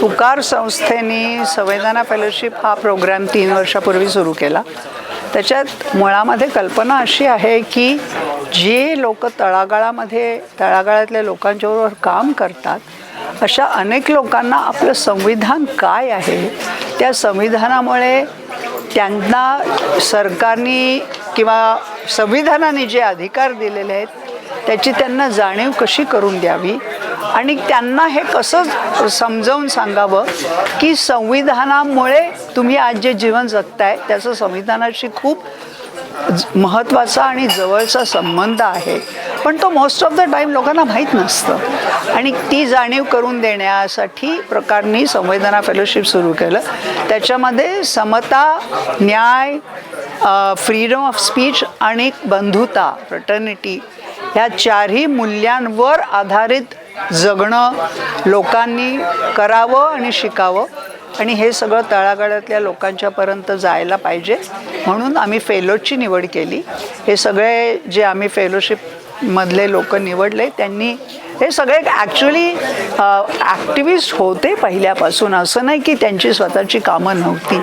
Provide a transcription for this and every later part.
तुकार संस्थेने संवेदना फेलोशिप हा प्रोग्राम तीन वर्षापूर्वी सुरू केला. त्याच्यात मुळामध्ये कल्पना अशी आहे की जे लोक तळागाळामध्ये तळागाळातल्या लोकांच्याबरोबर काम करतात अशा अनेक लोकांना आपलं संविधान काय आहे? त्या संविधानामुळे त्यांना सरकारने किंवा संविधानाने जे अधिकार दिलेले आहेत त्याची त्यांना जाणीव कशी करून द्यावी? आणि त्यांना हे कसं समजावून सांगावं की संविधानामुळे तुम्ही आज जे जीवन जगताय त्याचं संविधानाशी खूप महत्त्वाचा आणि जवळचा संबंध आहे. पण तो मोस्ट ऑफ द टाईम लोकांना माहीत नसतं. आणि ती जाणीव करून देण्यासाठी प्रकारनी संवेदना फेलोशिप सुरू केलं. त्याच्यामध्ये समता न्याय फ्रीडम ऑफ स्पीच आणि बंधुता फ्रटर्निटी ह्या चारही मूल्यांवर आधारित जगणं लोकांनी करावं आणि शिकावं. आणि हे सगळं तळागाळातल्या लोकांच्यापर्यंत जायला पाहिजे. म्हणून आम्ही फेलोची निवड केली. हे सगळे जे आम्ही फेलोशिपमधले लोक निवडले त्यांनी हे सगळे ॲक्च्युली ॲक्टिव्हिस्ट होते पहिल्यापासून. असं नाही की त्यांची स्वतःची कामं नव्हती.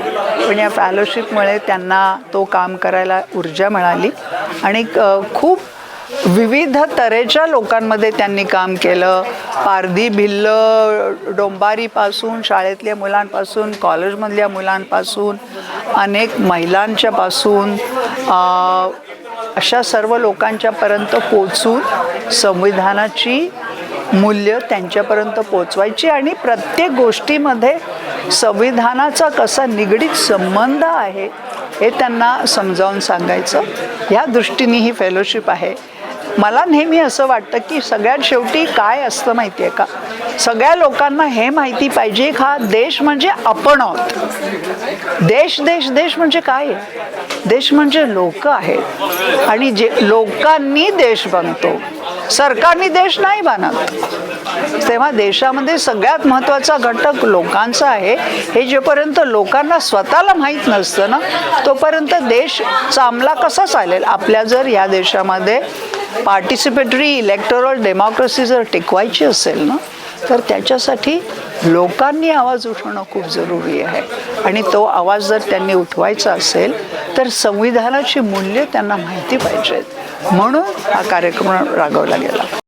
पण या फॅलोशिपमुळे त्यांना तो काम करायला ऊर्जा मिळाली. आणि खूप विविध तऱ्हेच्या लोकांमध्ये त्यांनी काम केलं. पारधी भिल्ल डोंबारीपासून शाळेतल्या मुलांपासून कॉलेजमधल्या मुलांपासून अनेक महिलांच्यापासून अशा सर्व लोकांच्यापर्यंत पोचून संविधानाची मूल्य त्यांच्यापर्यंत पोचवायची आणि प्रत्येक गोष्टीमध्ये संविधानाचा कसा निगडीत संबंध आहे हे त्यांना समजावून सांगायचं. ह्या दृष्टीने ही फेलोशिप आहे. मला नेहमी असं वाटतं की सगळ्यात शेवटी काय असतं माहिती आहे का? सगळ्या लोकांना हे माहिती पाहिजे हा देश म्हणजे आपण आहोत. देश देश देश म्हणजे काय देश म्हणजे लोक आहेत. आणि जे लोकांनी देश बनतो सरकारनी देश नाही बनत. तेव्हा देशामध्ये सगळ्यात महत्त्वाचा घटक लोकांचा आहे. हे जोपर्यंत लोकांना स्वतःला माहीत नसतं ना तोपर्यंत देश चांगला कसा चालेल? आपल्या जर या देशामध्ये पार्टिसिपेटरी इलेक्टोरल डेमोक्रेसी जर टिकवायची असेल ना तर त्याच्यासाठी लोकांनी आवाज उठवणं खूप जरुरी आहे. आणि तो आवाज जर त्यांनी उठवायचा असेल तर संविधानाची मूल्य त्यांना माहिती पाहिजेत. म्हणून हा कार्यक्रम राबवला गेला.